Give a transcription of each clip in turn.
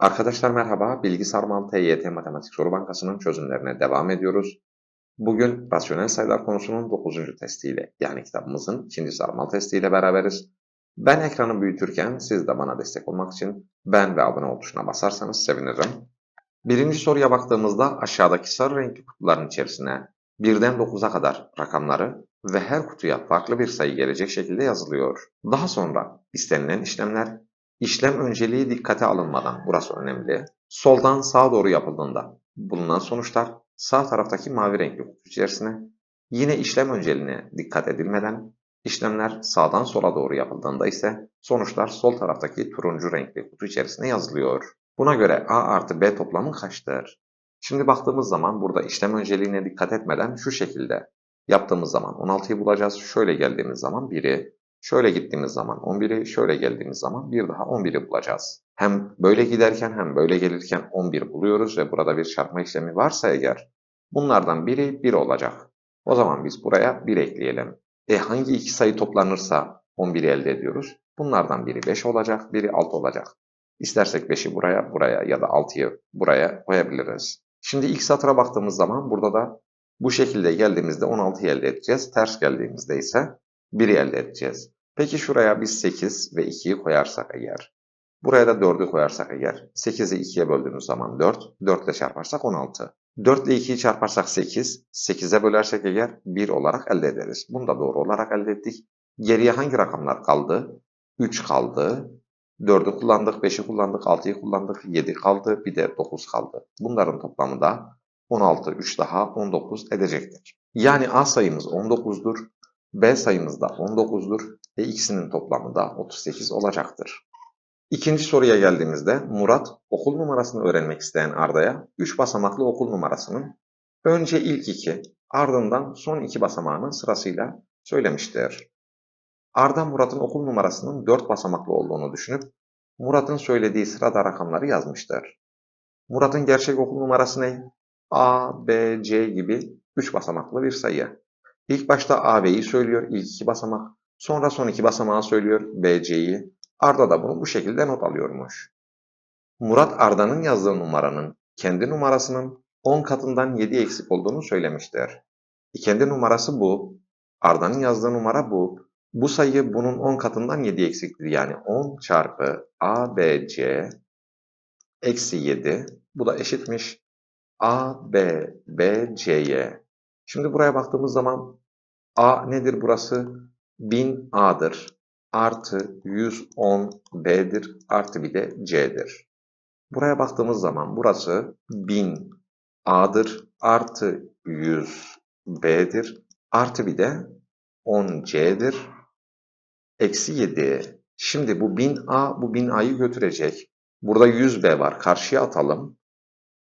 Arkadaşlar merhaba, Bilgisayar Mantığı TYT Matematik Soru Bankası'nın çözümlerine devam ediyoruz. Bugün rasyonel sayılar konusunun 9. testiyle yani kitabımızın 2. sarmal testiyle beraberiz. Ben ekranı büyütürken siz de bana destek olmak için ben ve abone ol tuşuna basarsanız sevinirim. Birinci soruya baktığımızda aşağıdaki sarı renkli kutuların içerisine 1'den 9'a kadar rakamları ve her kutuya farklı bir sayı gelecek şekilde yazılıyor. Daha sonra istenilen işlemler İşlem önceliği dikkate alınmadan, burası önemli, soldan sağa doğru yapıldığında bulunan sonuçlar sağ taraftaki mavi renkli kutu içerisine, yine işlem önceliğine dikkat edilmeden işlemler sağdan sola doğru yapıldığında ise sonuçlar sol taraftaki turuncu renkli kutu içerisine yazılıyor. Buna göre A artı B toplamı kaçtır? Şimdi baktığımız zaman burada işlem önceliğine dikkat etmeden şu şekilde yaptığımız zaman 16'yı bulacağız. Şöyle geldiğimiz zaman 1'i, Şöyle gittiğimiz zaman 11'i, şöyle geldiğimiz zaman bir daha 11'i bulacağız. Hem böyle giderken hem böyle gelirken 11 buluyoruz ve burada bir çarpma işlemi varsa eğer bunlardan biri 1 olacak. O zaman biz buraya 1 ekleyelim. E hangi iki sayı toplanırsa 11'i elde ediyoruz? Bunlardan biri 5 olacak, biri 6 olacak. İstersek 5'i buraya, buraya ya da 6'yı buraya koyabiliriz. Şimdi ilk satıra baktığımız zaman burada da bu şekilde geldiğimizde 16'yı elde edeceğiz. Ters geldiğimizde ise 1'i elde edeceğiz. Peki şuraya biz 8 ve 2'yi koyarsak eğer, buraya da 4'ü koyarsak eğer, 8'i 2'ye böldüğümüz zaman 4, 4 ile çarparsak 16. 4 ile 2'yi çarparsak 8, 8'e bölersek eğer 1 olarak elde ederiz. Bunu da doğru olarak elde ettik. Geriye hangi rakamlar kaldı? 3 kaldı, 4'ü kullandık, 5'i kullandık, 6'yı kullandık, 7 kaldı, bir de 9 kaldı. Bunların toplamı da 16, 3 daha 19 edecektir. Yani A sayımız 19'dur, B sayımız da 19'dur ve ikisinin toplamı da 38 olacaktır. İkinci soruya geldiğimizde Murat okul numarasını öğrenmek isteyen Arda'ya 3 basamaklı okul numarasının önce ilk iki ardından son iki basamağının sırasıyla söylemiştir. Arda Murat'ın okul numarasının 4 basamaklı olduğunu düşünüp Murat'ın söylediği sırada rakamları yazmıştır. Murat'ın gerçek okul numarası ne? A, B, C gibi 3 basamaklı bir sayı. İlk başta A, B'yi söylüyor ilk iki basamak. Sonra son iki basamağı söylüyor B, C'yi. Arda da bunu bu şekilde not alıyormuş. Murat Arda'nın yazdığı numaranın kendi numarasının 10 katından 7 eksik olduğunu söylemiştir. E kendi numarası bu. Arda'nın yazdığı numara bu. Bu sayı bunun 10 katından 7 eksiktir. Yani 10 çarpı A, B, C eksi 7. Bu da eşitmiş A, B, B, C'ye. Şimdi buraya baktığımız zaman A nedir burası? 1000A'dır. Artı 110B'dir. Artı bir de C'dir. Buraya baktığımız zaman burası 1000A'dır. Artı 100B'dir. Artı bir de 10C'dir. Eksi 7. Şimdi bu 1000A bu 1000A'yı götürecek. Burada 100B var. Karşıya atalım.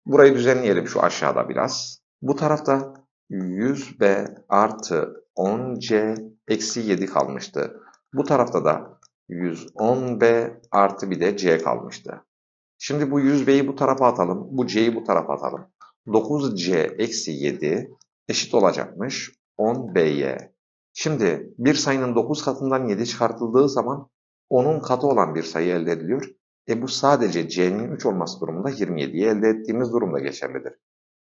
Burayı düzenleyelim şu aşağıda biraz. Bu tarafta 100B artı 10C eksi 7 kalmıştı. Bu tarafta da 110B artı bir de C kalmıştı. Şimdi bu 100B'yi bu tarafa atalım. Bu C'yi bu tarafa atalım. 9C eksi 7 eşit olacakmış 10B'ye. Şimdi bir sayının 9 katından 7 çıkartıldığı zaman onun katı olan bir sayı elde ediliyor. E bu sadece C'nin 3 olması durumunda 27'yi elde ettiğimiz durumda geçerlidir.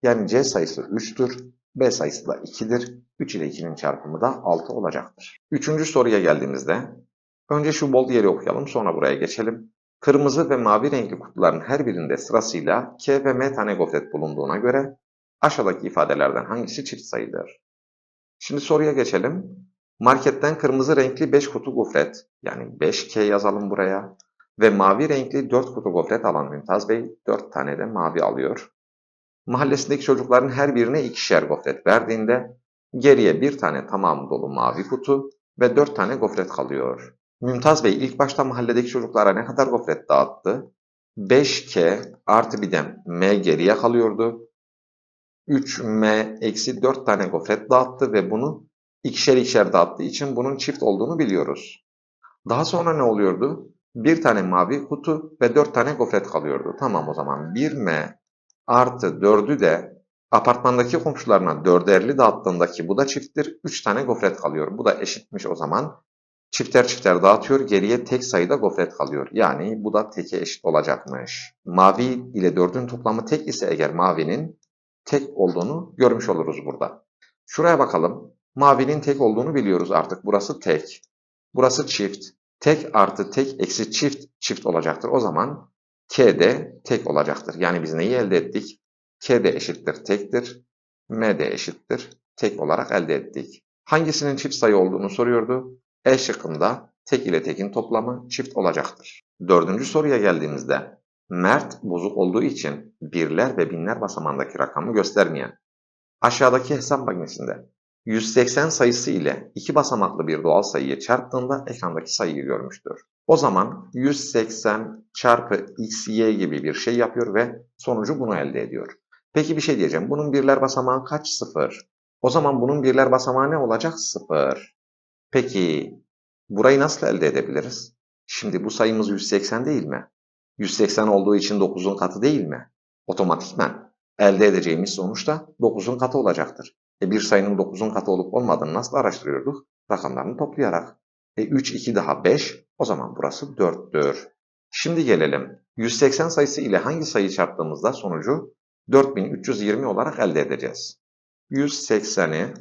Yani C sayısı 3'tür. B sayısı da 2'dir. 3 ile 2'nin çarpımı da 6 olacaktır. Üçüncü soruya geldiğimizde önce şu bol yeri okuyalım sonra buraya geçelim. Kırmızı ve mavi renkli kutuların her birinde sırasıyla K ve M tane gofret bulunduğuna göre aşağıdaki ifadelerden hangisi çift sayıdır? Şimdi soruya geçelim. Marketten kırmızı renkli 5 kutu gofret yani 5K yazalım buraya ve mavi renkli 4 kutu gofret alan Mümtaz Bey 4 tane de mavi alıyor mahallesindeki çocukların her birine ikişer gofret verdiğinde geriye bir tane tamamı dolu mavi kutu ve dört tane gofret kalıyor. Mümtaz Bey ilk başta mahalledeki çocuklara ne kadar gofret dağıttı? 5K artı bir de M geriye kalıyordu. 3M eksi 4 tane gofret dağıttı ve bunu ikişer ikişer dağıttığı için bunun çift olduğunu biliyoruz. Daha sonra ne oluyordu? Bir tane mavi kutu ve 4 tane gofret kalıyordu. Tamam o zaman 1M artı 4'ü de apartmandaki komşularına dörderli dağıttığındaki bu da çifttir. 3 tane gofret kalıyor. Bu da eşitmiş o zaman. Çifter çifter dağıtıyor, geriye tek sayıda gofret kalıyor. Yani bu da teke eşit olacakmış. Mavi ile 4'ün toplamı tek ise eğer mavinin tek olduğunu görmüş oluruz burada. Şuraya bakalım. Mavinin tek olduğunu biliyoruz artık. Burası tek. Burası çift. Tek artı tek eksi çift çift olacaktır. O zaman K de tek olacaktır. Yani biz neyi elde ettik? K de eşittir tektir. M de eşittir tek olarak elde ettik. Hangisinin çift sayı olduğunu soruyordu. E şıkkında tek ile tekin toplamı çift olacaktır. Dördüncü soruya geldiğimizde Mert bozuk olduğu için birler ve binler basamağındaki rakamı göstermeyen aşağıdaki hesap makinesinde 180 sayısı ile iki basamaklı bir doğal sayıyı çarptığında ekrandaki sayıyı görmüştür. O zaman 180 çarpı xy gibi bir şey yapıyor ve sonucu bunu elde ediyor. Peki bir şey diyeceğim. Bunun birler basamağı kaç? Sıfır. O zaman bunun birler basamağı ne olacak? Sıfır. Peki burayı nasıl elde edebiliriz? Şimdi bu sayımız 180 değil mi? 180 olduğu için 9'un katı değil mi? Otomatikman elde edeceğimiz sonuç da 9'un katı olacaktır. E bir sayının 9'un katı olup olmadığını nasıl araştırıyorduk? Rakamlarını toplayarak. E 3, 2 daha 5. O zaman burası 4'tür. Şimdi gelelim. 180 sayısı ile hangi sayıyı çarptığımızda sonucu 4320 olarak elde edeceğiz. 180'i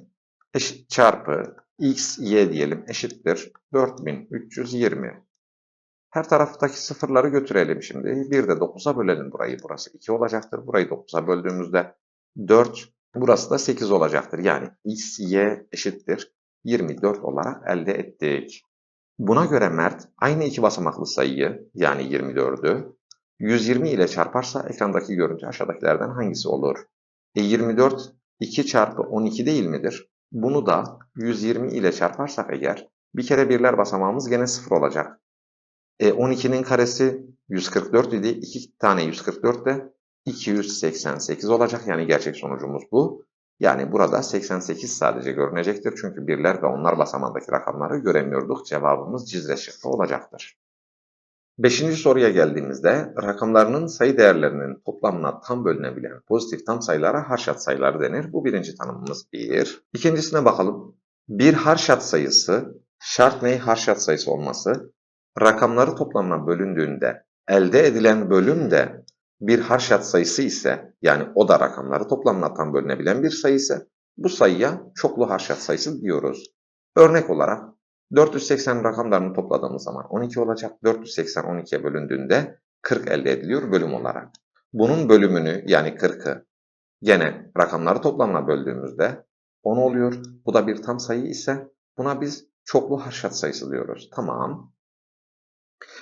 eşit çarpı x, y diyelim eşittir 4320. Her taraftaki sıfırları götürelim şimdi. Bir de 9'a bölelim burayı. Burası 2 olacaktır. Burayı 9'a böldüğümüzde 4, burası da 8 olacaktır. Yani x, y eşittir 24 olarak elde ettik. Buna göre Mert aynı iki basamaklı sayıyı yani 24'ü 120 ile çarparsa ekrandaki görüntü aşağıdakilerden hangisi olur? E 24 2 çarpı 12 değil midir? Bunu da 120 ile çarparsak eğer bir kere birler basamağımız gene 0 olacak. E 12'nin karesi 144 idi. 2 tane 144 de 288 olacak. Yani gerçek sonucumuz bu. Yani burada 88 sadece görünecektir. Çünkü birler ve onlar basamağındaki rakamları göremiyorduk. Cevabımız Cizre şıkkı olacaktır. Beşinci soruya geldiğimizde rakamlarının sayı değerlerinin toplamına tam bölünebilen pozitif tam sayılara harşat sayıları denir. Bu birinci tanımımız bir. İkincisine bakalım. Bir harşat sayısı şart ney harşat sayısı olması rakamları toplamına bölündüğünde elde edilen bölüm de bir harşat sayısı ise yani o da rakamları toplamına tam bölünebilen bir sayı ise bu sayıya çoklu harşat sayısı diyoruz. Örnek olarak 480 rakamlarını topladığımız zaman 12 olacak. 480 12'ye bölündüğünde 40 elde ediliyor bölüm olarak. Bunun bölümünü yani 40'ı gene rakamları toplamına böldüğümüzde 10 oluyor. Bu da bir tam sayı ise buna biz çoklu harşat sayısı diyoruz. Tamam.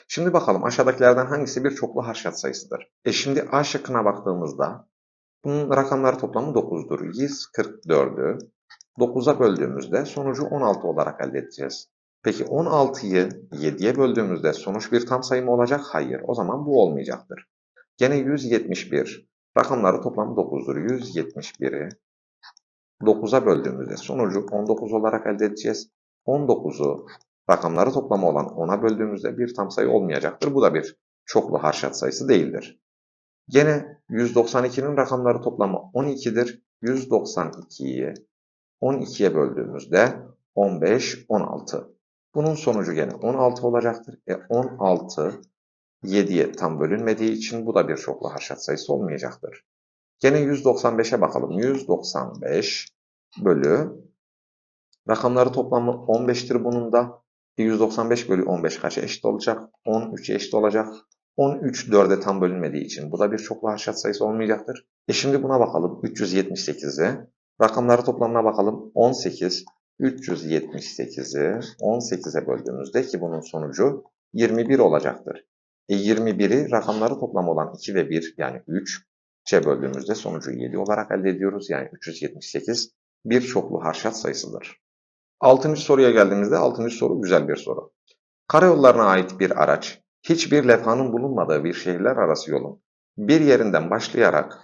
Şimdi bakalım aşağıdakilerden hangisi bir çoklu harşat sayısıdır? E şimdi A şıkkına baktığımızda bunun rakamları toplamı 9'dur. 144'ü 9'a böldüğümüzde sonucu 16 olarak elde edeceğiz. Peki 16'yı 7'ye böldüğümüzde sonuç bir tam sayı mı olacak? Hayır. O zaman bu olmayacaktır. Gene 171. Rakamları toplamı 9'dur. 171'i 9'a böldüğümüzde sonucu 19 olarak elde edeceğiz. 19'u rakamları toplamı olan 10'a böldüğümüzde bir tam sayı olmayacaktır. Bu da bir çoklu harşat sayısı değildir. Gene 192'nin rakamları toplamı 12'dir. 192'yi 12'ye böldüğümüzde 15, 16. Bunun sonucu gene 16 olacaktır. E 16 7'ye tam bölünmediği için bu da bir çoklu haşat sayısı olmayacaktır. Gene 195'e bakalım. 195 bölü rakamları toplamı 15'tir bunun da. 195 bölü 15 kaça eşit olacak? 13'e eşit olacak. 13 4'e tam bölünmediği için bu da bir çoklu haşat sayısı olmayacaktır. E şimdi buna bakalım. 378'e. Rakamları toplamına bakalım. 18 378'i 18'e böldüğümüzde ki bunun sonucu 21 olacaktır. E 21'i rakamları toplam olan 2 ve 1 yani 3 3'e böldüğümüzde sonucu 7 olarak elde ediyoruz. Yani 378 bir çoklu harşat sayısıdır. Altıncı soruya geldiğimizde altıncı soru güzel bir soru. Karayollarına ait bir araç hiçbir levhanın bulunmadığı bir şehirler arası yolun bir yerinden başlayarak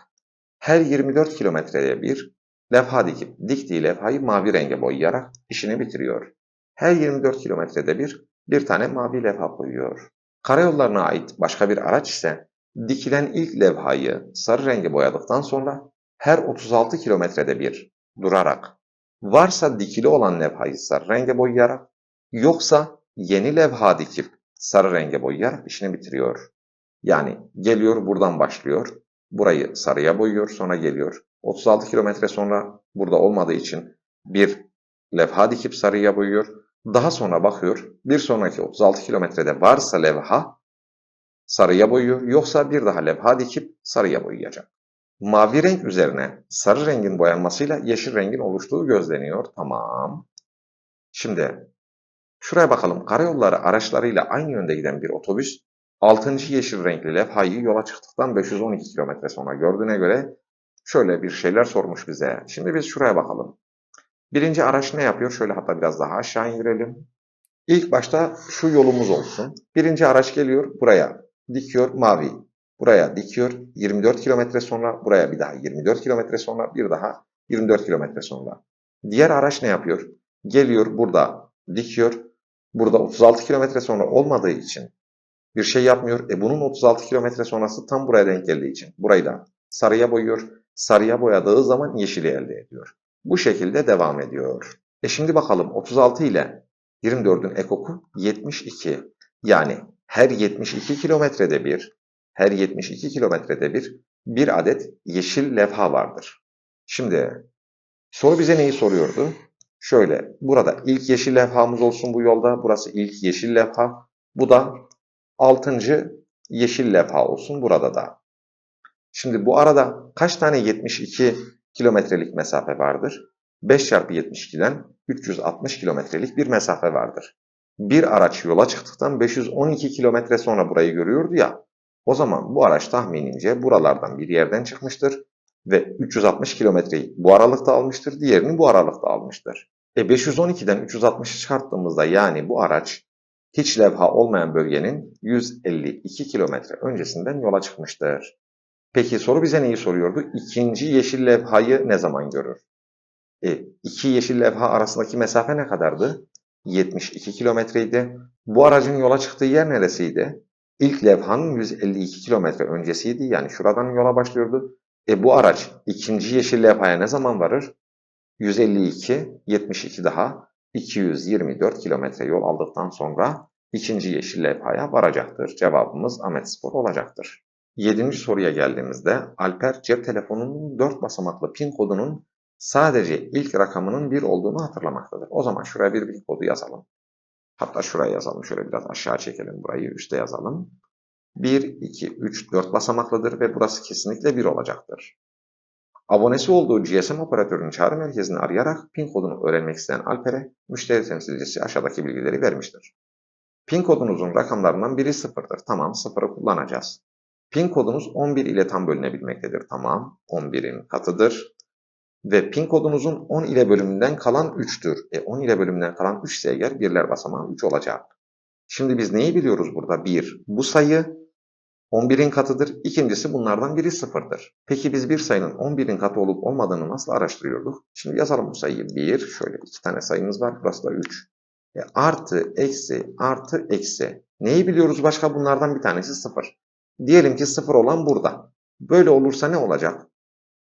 her 24 kilometreye bir levha dikip diktiği levhayı mavi renge boyayarak işini bitiriyor. Her 24 kilometrede bir bir tane mavi levha koyuyor. Karayollarına ait başka bir araç ise dikilen ilk levhayı sarı renge boyadıktan sonra her 36 kilometrede bir durarak varsa dikili olan levhayı sarı renge boyayarak yoksa yeni levha dikip sarı renge boyayarak işini bitiriyor. Yani geliyor buradan başlıyor. Burayı sarıya boyuyor sonra geliyor. 36 kilometre sonra burada olmadığı için bir levha dikip sarıya boyuyor. Daha sonra bakıyor bir sonraki 36 kilometrede varsa levha sarıya boyuyor. Yoksa bir daha levha dikip sarıya boyayacak. Mavi renk üzerine sarı rengin boyanmasıyla yeşil rengin oluştuğu gözleniyor. Tamam. Şimdi şuraya bakalım. Karayolları araçlarıyla aynı yönde giden bir otobüs 6. yeşil renkli levhayı yola çıktıktan 512 kilometre sonra gördüğüne göre şöyle bir şeyler sormuş bize. Şimdi biz şuraya bakalım. Birinci araç ne yapıyor? Şöyle hatta biraz daha aşağı indirelim. İlk başta şu yolumuz olsun. Birinci araç geliyor buraya. Dikiyor mavi. Buraya dikiyor 24 kilometre sonra. Buraya bir daha 24 kilometre sonra. Bir daha 24 kilometre sonra. Diğer araç ne yapıyor? Geliyor burada dikiyor. Burada 36 kilometre sonra olmadığı için bir şey yapmıyor. E bunun 36 kilometre sonrası tam buraya denk geldiği için burayı da sarıya boyuyor. Sarıya boyadığı zaman yeşili elde ediyor. Bu şekilde devam ediyor. E şimdi bakalım 36 ile 24'ün ekoku 72. Yani her 72 kilometrede bir, her 72 kilometrede bir, bir adet yeşil levha vardır. Şimdi soru bize neyi soruyordu? Şöyle, burada ilk yeşil levhamız olsun bu yolda. Burası ilk yeşil levha. Bu da altıncı yeşil levha olsun burada da. Şimdi bu arada kaç tane 72 kilometrelik mesafe vardır? 5 çarpı 72'den 360 kilometrelik bir mesafe vardır. Bir araç yola çıktıktan 512 kilometre sonra burayı görüyordu ya, o zaman bu araç tahminimce buralardan bir yerden çıkmıştır ve 360 kilometreyi bu aralıkta almıştır, diğerini bu aralıkta almıştır. E 512'den 360'ı çıkarttığımızda yani bu araç hiç levha olmayan bölgenin 152 kilometre öncesinden yola çıkmıştır. Peki soru bize neyi soruyordu? İkinci yeşil levhayı ne zaman görür? E, iki yeşil levha arasındaki mesafe ne kadardı? 72 kilometreydi. Bu aracın yola çıktığı yer neresiydi? İlk levhanın 152 kilometre öncesiydi. Yani şuradan yola başlıyordu. E bu araç ikinci yeşil levhaya ne zaman varır? 152, 72 daha 224 kilometre yol aldıktan sonra ikinci yeşil levhaya varacaktır. Cevabımız Ahmet Spor olacaktır. Yedinci soruya geldiğimizde Alper cep telefonunun 4 basamaklı pin kodunun sadece ilk rakamının 1 olduğunu hatırlamaktadır. O zaman şuraya bir pin kodu yazalım. Hatta şuraya yazalım. Şöyle biraz aşağı çekelim burayı. Üste yazalım. 1, 2, 3, 4 basamaklıdır ve burası kesinlikle 1 olacaktır. Abonesi olduğu GSM operatörünün çağrı merkezini arayarak PIN kodunu öğrenmek isteyen Alper'e müşteri temsilcisi aşağıdaki bilgileri vermiştir. PIN kodunuzun rakamlarından biri sıfırdır. Tamam sıfırı kullanacağız. PIN kodunuz 11 ile tam bölünebilmektedir. Tamam 11'in katıdır. Ve PIN kodunuzun 10 ile bölümünden kalan 3'tür. E 10 ile bölümünden kalan 3 ise eğer birler basamağı 3 olacak. Şimdi biz neyi biliyoruz burada? 1. Bu sayı 11'in katıdır. İkincisi bunlardan biri sıfırdır. Peki biz bir sayının 11'in katı olup olmadığını nasıl araştırıyorduk? Şimdi yazalım bu sayıyı. 1, şöyle iki tane sayımız var. Burası da 3. E, artı, eksi, artı, eksi. Neyi biliyoruz başka? Bunlardan bir tanesi 0. Diyelim ki 0 olan burada. Böyle olursa ne olacak?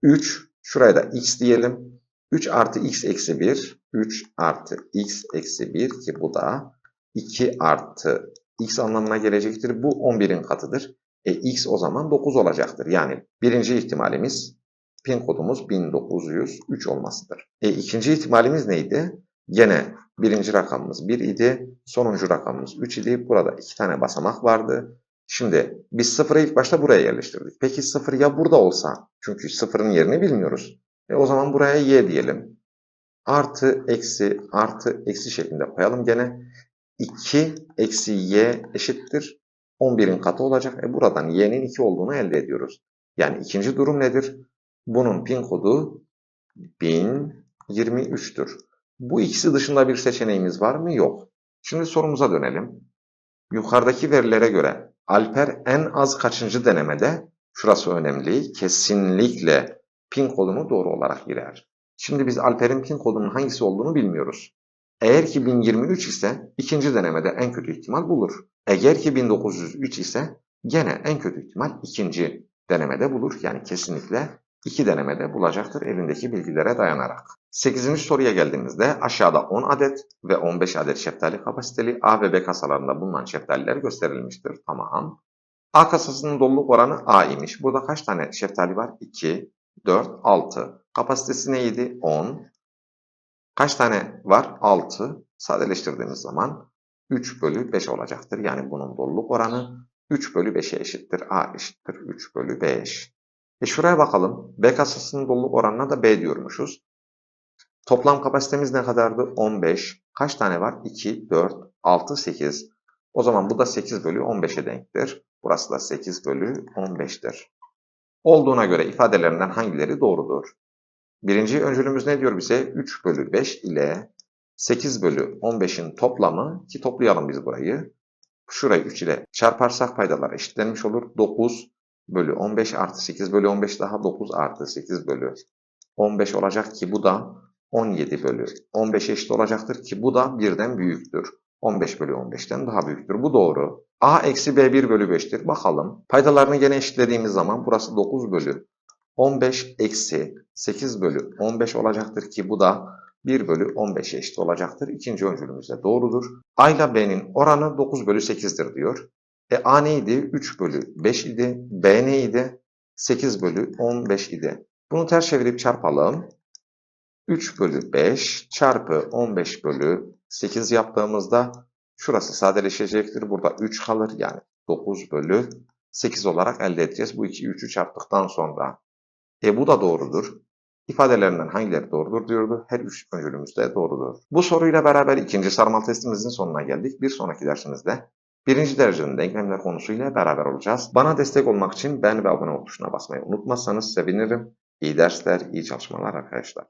3, şuraya da x diyelim. 3 artı x eksi 1, 3 artı x eksi 1 ki bu da 2 artı x anlamına gelecektir. Bu 11'in katıdır. E, x o zaman 9 olacaktır. Yani birinci ihtimalimiz pin kodumuz 1903 olmasıdır. E, ikinci ihtimalimiz neydi? Gene birinci rakamımız 1 idi. Sonuncu rakamımız 3 idi. Burada iki tane basamak vardı. Şimdi biz sıfırı ilk başta buraya yerleştirdik. Peki sıfır ya burada olsa? Çünkü sıfırın yerini bilmiyoruz. E o zaman buraya y diyelim. Artı, eksi, artı, eksi şeklinde koyalım gene. 2 eksi y eşittir 11'in katı olacak. E buradan y'nin 2 olduğunu elde ediyoruz. Yani ikinci durum nedir? Bunun pin kodu 1023'tür. Bu ikisi dışında bir seçeneğimiz var mı? Yok. Şimdi sorumuza dönelim. Yukarıdaki verilere göre Alper en az kaçıncı denemede, şurası önemli, kesinlikle pin kodunu doğru olarak girer. Şimdi biz Alper'in pin kodunun hangisi olduğunu bilmiyoruz. Eğer ki 1023 ise ikinci denemede en kötü ihtimal bulur. Eğer ki 1903 ise gene en kötü ihtimal ikinci denemede bulur. Yani kesinlikle iki denemede bulacaktır elindeki bilgilere dayanarak. 8. soruya geldiğimizde aşağıda 10 adet ve 15 adet şeftali kapasiteli A ve B kasalarında bulunan şeftaliler gösterilmiştir. Tamam. A kasasının doluluk oranı A imiş. Burada kaç tane şeftali var? 2, 4, 6. Kapasitesi neydi? 10. Kaç tane var? 6. Sadeleştirdiğimiz zaman 3 bölü 5 olacaktır. Yani bunun doluluk oranı 3 bölü 5'e eşittir. A eşittir 3 bölü 5. E şuraya bakalım. B kasasının doluluk oranına da B diyormuşuz. Toplam kapasitemiz ne kadardı? 15. Kaç tane var? 2, 4, 6, 8. O zaman bu da 8 bölü 15'e denktir. Burası da 8 bölü 15'tir. Olduğuna göre ifadelerinden hangileri doğrudur? Birinci öncülümüz ne diyor bize? 3 bölü 5 ile 8 bölü 15'in toplamı ki toplayalım biz burayı. Şurayı 3 ile çarparsak paydalar eşitlenmiş olur. 9 bölü 15 artı 8 bölü 15 daha 9 artı 8 bölü 15 olacak ki bu da 17 bölü 15 eşit olacaktır ki bu da birden büyüktür. 15 bölü 15'ten daha büyüktür. Bu doğru. A eksi B 1 bölü 5'tir. Bakalım. Paydalarını gene eşitlediğimiz zaman burası 9 bölü 15 eksi 8 bölü 15 olacaktır ki bu da 1 bölü 15'e eşit olacaktır. İkinci öncülümüz de doğrudur. A ile B'nin oranı 9 bölü 8'dir diyor. E A neydi? 3 bölü 5 idi. B neydi? 8 bölü 15 idi. Bunu ters çevirip çarpalım. 3 bölü 5 çarpı 15 bölü 8 yaptığımızda şurası sadeleşecektir. Burada 3 kalır. Yani 9 bölü 8 olarak elde edeceğiz. Bu iki 3'ü çarptıktan sonra. E bu da doğrudur. İfadelerinden hangileri doğrudur diyordu. Her üç öncülümüz de doğrudur. Bu soruyla beraber ikinci sarmal testimizin sonuna geldik. Bir sonraki dersimizde birinci derecenin denklemler konusuyla beraber olacağız. Bana destek olmak için beğen ve abone ol tuşuna basmayı unutmazsanız sevinirim. İyi dersler, iyi çalışmalar arkadaşlar.